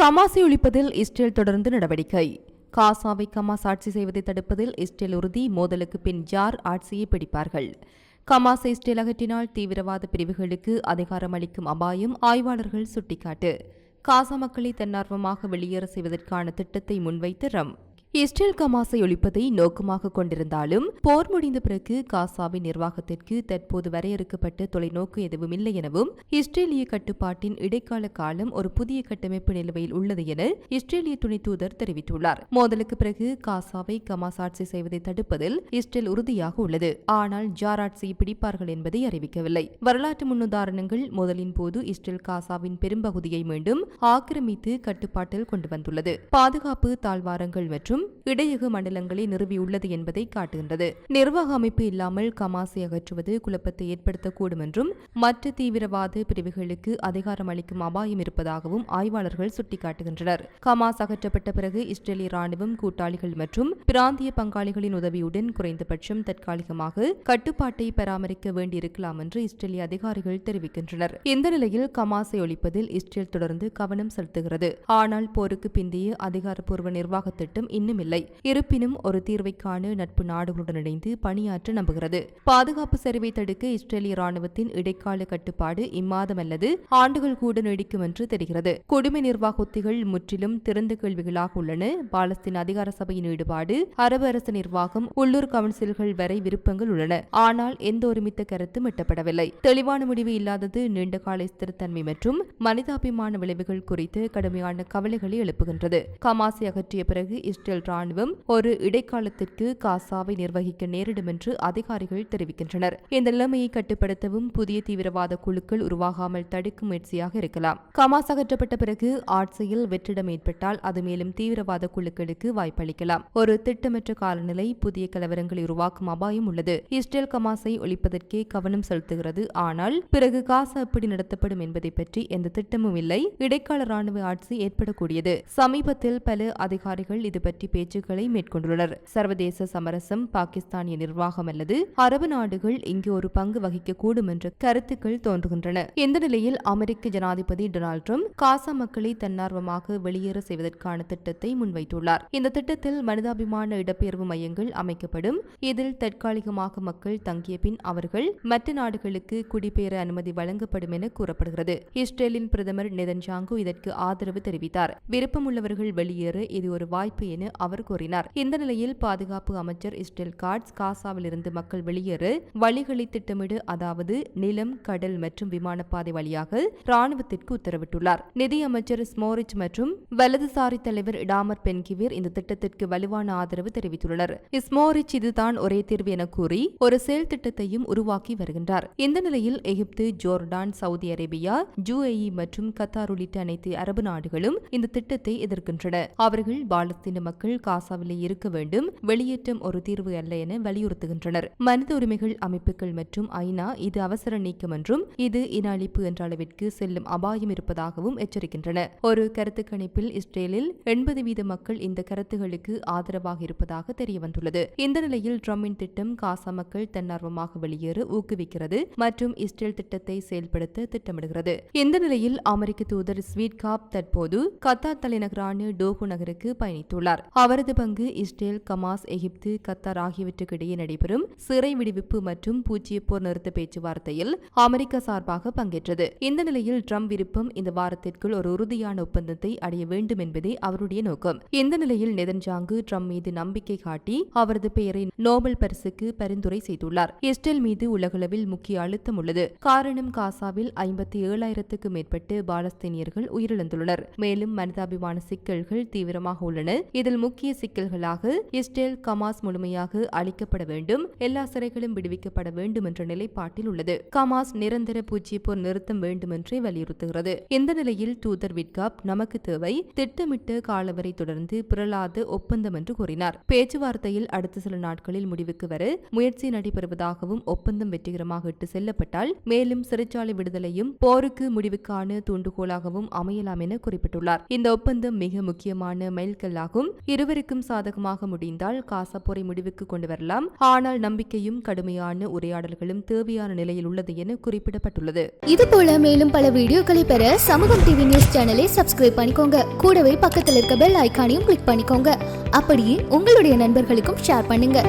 கமாசி ஒழிப்பதில் Israel தொடர்ந்து நடவடிக்கை. காசாவை கமாஸ் ஆட்சி செய்வதை தடுப்பதில் இஸ்ரேல் உறுதி மோதலுக்கு பின் யார் ஆட்சியை பிடிப்பார்கள்? கமாஸ் இஸ்ரேல் அகற்றினால் தீவிரவாத பிரிவுகளுக்கு அதிகாரம் அளிக்கும் அபாயம் ஆய்வாளர்கள் சுட்டிக்காட்டு. காசா மக்களை தன்னார்வமாக வெளியேற செய்வதற்கான திட்டத்தை முன்வைத்து ரம் இஸ்ரேல் கமாசை ஒழிப்பதை நோக்கமாக கொண்டிருந்தாலும் போர் முடிந்த பிறகு காசாவின் நிர்வாகத்திற்கு தற்போது வரையறுக்கப்பட்ட தொலைநோக்கு எதுவும் இல்லை எனவும் இஸ்ரேலிய கட்டுப்பாட்டின் இடைக்கால காலம் ஒரு புதிய கட்டமைப்பு நிலுவையில் உள்ளது என இஸ்ரேலிய துணை தூதர் தெரிவித்துள்ளார். மோதலுக்கு பிறகு காசாவை கமாஸ் ஆட்சி செய்வதை தடுப்பதில் இஸ்ரேல் உறுதியாக உள்ளது. ஆனால் ஜார் ஆட்சியை பிடிப்பார்கள் என்பதை அறிவிக்கவில்லை. வரலாற்று முன்னுதாரணங்கள் முதலின் போது இஸ்ரேல் காசாவின் பெரும்பகுதியை மீண்டும் ஆக்கிரமித்து கட்டுப்பாட்டில் கொண்டு வந்துள்ளது. பாதுகாப்பு தாழ்வாரங்கள் மற்றும் மற்றும் இடையக மண்டலங்களை நிறுவியுள்ளது என்பதை காட்டுகின்றது. நிர்வாக அமைப்பு இல்லாமல் கமாசை அகற்றுவது குழப்பத்தை ஏற்படுத்தக்கூடும் என்றும் மற்ற தீவிரவாத பிரிவுகளுக்கு அதிகாரம் அளிக்கும் அபாயம் இருப்பதாகவும் ஆய்வாளர்கள் சுட்டிக்காட்டுகின்றனர். கமாஸ் அகற்றப்பட்ட பிறகு இஸ்ரேலிய ராணுவம் கூட்டாளிகள் மற்றும் பிராந்திய பங்காளிகளின் உதவியுடன் குறைந்தபட்சம் தற்காலிகமாக கட்டுப்பாட்டை பராமரிக்க வேண்டியிருக்கலாம் என்று இஸ்ரேலிய அதிகாரிகள் தெரிவிக்கின்றனர். இந்த நிலையில் கமாசை ஒழிப்பதில் இஸ்ரேல் தொடர்ந்து கவனம் செலுத்துகிறது. ஆனால் போருக்கு பிந்தைய அதிகாரப்பூர்வ நிர்வாக திட்டம் இன்னும் இல்லை இருப்பினும் ஒரு தீர்வை காண நட்பு நாடுகளுடன் இணைந்து பணியாற்ற நம்புகிறது. பாதுகாப்பு சரிவை தடுக்க இஸ்ரேலிய ராணுவத்தின் இடைக்கால கட்டுப்பாடு இம்மாதம் அல்லது ஆண்டுகள் கூட நீடிக்கும் என்று தெரிகிறது. குடிமை நிர்வாக உத்திகள் முற்றிலும் திறந்த கேள்விகளாக உள்ளன. பாலஸ்தீன் அதிகார சபையின் ஈடுபாடு அரபு அரசு நிர்வாகம் உள்ளூர் கவுன்சில்கள் வரை விருப்பங்கள் உள்ளன. ஆனால் எந்த ஒருமித்த கருத்தும் எட்டப்படவில்லை. தெளிவான முடிவு இல்லாதது நீண்டகால ஸ்திரத்தன்மை மற்றும் மனிதாபிமான விளைவுகள் குறித்து கடுமையான கவலைகளை எழுப்புகின்றது. கமாசி அகற்றிய பிறகு இஸ்ரேல் ராணுவம் ஒரு இடைக்காலத்திற்கு காசாவை நிர்வகிக்க நேரிடும் என்று அதிகாரிகள் தெரிவிக்கின்றனர். இந்த நிலைமையை கட்டுப்படுத்தவும் புதிய தீவிரவாத குழுக்கள் உருவாகாமல் தடுக்கும் முயற்சியாக இருக்கலாம். கமாஸ் அகற்றப்பட்ட பிறகு ஆட்சியில் வெற்றிடம் ஏற்பட்டால் அது மேலும் தீவிரவாத குழுக்களுக்கு வாய்ப்பளிக்கலாம். ஒரு திட்டமற்ற காலநிலை புதிய கலவரங்களை உருவாக்கும் அபாயம் உள்ளது. இஸ்ரேல் கமாஸை ஒழிப்பதற்கே கவனம் செலுத்துகிறது. ஆனால் பிறகு காசா எப்படி நடத்தப்படும் என்பதை பற்றி எந்த திட்டமும் இல்லை. இடைக்கால ராணுவ ஆட்சி ஏற்படக்கூடியது. சமீபத்தில் பல அதிகாரிகள் இது பற்றி பேச்சுக்களை மேற்கொண்டுள்ளனர். சர்வதேச சமரசம் பாகிஸ்தானிய நிர்வாகம் அல்லது அரபு நாடுகள் இங்கு ஒரு பங்கு வகிக்கக்கூடும் என்ற கருத்துக்கள் தோன்றுகின்றன. இந்த நிலையில் அமெரிக்க ஜனாதிபதி டொனால்ட் ட்ரம்ப் காசா மக்களை தன்னார்வமாக வெளியேற செய்வதற்கான திட்டத்தை முன்வைத்துள்ளார். இந்த திட்டத்தில் மனிதாபிமான இடப்பெயர்வு மையங்கள் அமைக்கப்படும். இதில் தற்காலிகமாக மக்கள் தங்கிய பின் அவர்கள் மற்ற நாடுகளுக்கு குடிபெயர அனுமதி வழங்கப்படும் என கூறப்படுகிறது. இஸ்ரேலின் பிரதமர் நெதன்ஜாங்கு இதற்கு ஆதரவு தெரிவித்தார். விருப்பமுள்ளவர்கள் வெளியேற இது ஒரு வாய்ப்பு என அவர் கூறினார். இந்த நிலையில் பாதுகாப்பு அமைச்சர் இஸ்டெல் காட்ஸ் காசாவில் இருந்து மக்கள் வெளியேற வழிகளை திட்டமிடு அதாவது நிலம் கடல் மற்றும் விமானப்பாதை வழியாக ராணுவத்திற்கு உத்தரவிட்டுள்ளார். நிதி அமைச்சர் ஸ்மோரிச் மற்றும் வலதுசாரி தலைவர் இடாமர் பென்கிவிர் இந்த திட்டத்திற்கு வலுவான ஆதரவு தெரிவித்துள்ளனர். ஸ்மோரிச் இதுதான் ஒரே தீர்வு என கூறி ஒரு செயல் திட்டத்தையும் உருவாக்கி வருகின்றார். இந்த நிலையில் Egypt Jordan Saudi Arabia UAE மற்றும் கத்தார் உள்ளிட்ட அனைத்து அரபு நாடுகளும் இந்த திட்டத்தை எதிர்க்கின்றன. அவர்கள் பாலஸ்தீன மக்கள் காசாவிலே இருக்க வேண்டும். வெளியேற்றம் ஒரு தீர்வு அல்ல என வலியுறுத்துகின்றனர். மனித உரிமைகள் அமைப்புகள் மற்றும் ஐநா இது அவசர நீக்கம் என்றும் இது இன அழிப்பு என்ற அளவிற்கு செல்லும் அபாயம் இருப்பதாகவும் எச்சரிக்கின்றன. ஒரு கருத்து கணிப்பில் இஸ்ரேலில் எண்பது வீத மக்கள் இந்த கருத்துகளுக்கு ஆதரவாக இருப்பதாக தெரியவந்துள்ளது. இந்த நிலையில் ட்ரம்பின் திட்டம் காசா மக்கள் தன்னார்வமாக வெளியேற ஊக்குவிக்கிறது மற்றும் இஸ்ரேல் திட்டத்தை செயல்படுத்த திட்டமிடுகிறது. இந்த நிலையில் அமெரிக்க தூதர் ஸ்வீட் காப் தற்போது கத்தார் தலைநகரான டோஹு நகருக்கு பயணித்துள்ளார். அவரது பங்கு இஸ்ரேல் கமாஸ் எகிப்து கத்தார் ஆகியவற்றுக்கு இடையே நடைபெறும் சிறை விடுவிப்பு மற்றும் பூஜ்ய போர் நிறுத்த பேச்சுவார்த்தையில் அமெரிக்கா சார்பாக பங்கேற்றது. இந்த நிலையில் ட்ரம்ப் விருப்பம் இந்த வாரத்திற்குள் ஒரு உறுதியான ஒப்பந்தத்தை அடைய வேண்டும் என்பதே அவருடைய நோக்கம். இந்த நிலையில் நெதன்ஜாங்கு ட்ரம்ப் மீது நம்பிக்கை காட்டி அவரது பெயரை நோபல் பரிசுக்கு பரிந்துரை செய்துள்ளார். இஸ்ரேல் மீது உலகளவில் முக்கிய அழுத்தம் உள்ளது. காரணம் காசாவில் ஐம்பத்தி ஏழாயிரத்துக்கு மேற்பட்டு பாலஸ்தீனியர்கள் உயிரிழந்துள்ளனர். மேலும் மனிதாபிமான சிக்கல்கள் தீவிரமாக உள்ளன. இதில் முக்கிய சிக்கல்களாக இஸ்ரேல் கமாஸ் முழுமையாக அழிக்கப்பட வேண்டும் எல்லா சிறைகளும் விடுவிக்கப்பட வேண்டும் என்ற நிலைப்பாட்டில் உள்ளது. கமாஸ் நிரந்தர பூஜ்ய போர் நிறுத்தம் வேண்டும் என்றே வலியுறுத்துகிறது. இந்த நிலையில் தூதர் விட்காப் நமக்கு தேவை திட்டமிட்ட காலவரை தொடர்ந்து பிறலாத ஒப்பந்தம் என்று கூறினார். பேச்சுவார்த்தையில் அடுத்த சில நாட்களில் முடிவுக்கு வர முயற்சி நடைபெறுவதாகவும் ஒப்பந்தம் வெற்றிகரமாக இட்டு செல்லப்பட்டால் மேலும் சிறைச்சாலை விடுதலையும் போருக்கு முடிவுக்கான தூண்டுகோலாகவும் அமையலாம் என குறிப்பிட்டுள்ளார். இந்த ஒப்பந்தம் மிக முக்கியமான மைல்கல்லாகும். இருவருக்கும் சாதகமாக முடிந்தால் காசா போரை முடிவுக்கு கொண்டு வரலாம். ஆனால் நம்பிக்கையும் கடுமையான உரையாடல்களும் தேவையான நிலையில் உள்ளது என குறிப்பிடப்பட்டுள்ளது. இது போல மேலும் பல வீடியோக்களை பெற சமூகம் டிவி நியூஸ் சேனலை சப்ஸ்கிரைப் பண்ணிக்கோங்க. கூடவே பக்கத்தில் இருக்க பெல் ஐக்கானையும் கிளிக் பண்ணிக்கோங்க. அப்படியே உங்களுடைய நண்பர்களுக்கும் ஷேர் பண்ணுங்க.